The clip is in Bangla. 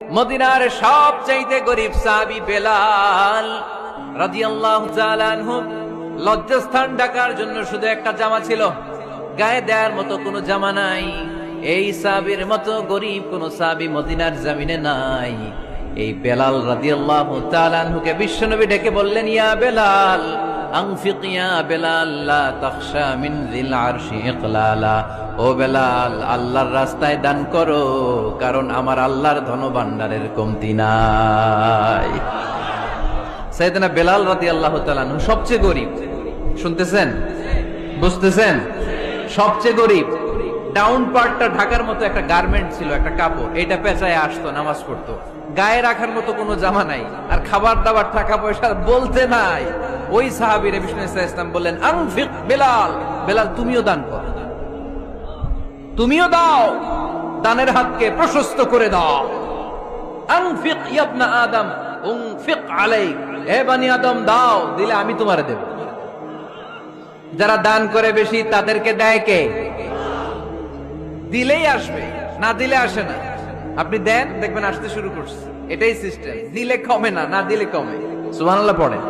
মদিনার সব চাইতে গরিব সাহাবী বেলাল রাদিয়াল্লাহু তাআলা লজ্জাস্থান ঢাকার জন্য শুধু একটা জামা ছিল। গায়ে দেওয়ার মতো কোনো জামা নাই। এই সাহাবীর মতো গরিব কোন সাহাবী মদিনার জমিনে নাই। এই বেলাল রাদিয়াল্লাহু তাআলা বিশ্বনবী ডেকে বললেন, ইয়া বেলাল ইকলালা। ও বেলাল, আল্লাহর রাস্তায় দান করো, কারণ আমার আল্লাহর ধন ভান্ডারের কমতি নাই। সাইয়েদনা বেলাল রাতি আল্লাহ সবচেয়ে গরিব। শুনতেছেন? বুঝতেছেন? সবচেয়ে গরিব। ডাউন পার্টটা ঢাকার মতো একটা গার্মেন্ট ছিল, একটা কাপড়। এটা পেঁচায় আসতো, নামাজ পড়তো। গায়ে রাখার মতো কোনো জামা নাই। আর খাবার দাবার, টাকা পয়সা বলতে নাই। ওই সাহাবীর বিষ্ণু ইসলাম বললেন, আনফিক বেলাল। বেলাল, তুমিও দান কর। তুমিও দাও। দানের হাতকে প্রশস্ত করে দাও। আনফিক ইয়াবনা আদম, উনফিক আলাইক। হে বানি আদম, দাও, দিলে আমি তোমারে দেব। যারা দান করে বেশি, তাদেরকে দেয় কে? দিলেই আসবে, না দিলে আসে না। আপনি দেন, দেখবেন আসতে শুরু করছে। এটাই সিস্টেম দিলে কমে না না দিলে কমে। সুবহানাল্লাহ, পড়েন।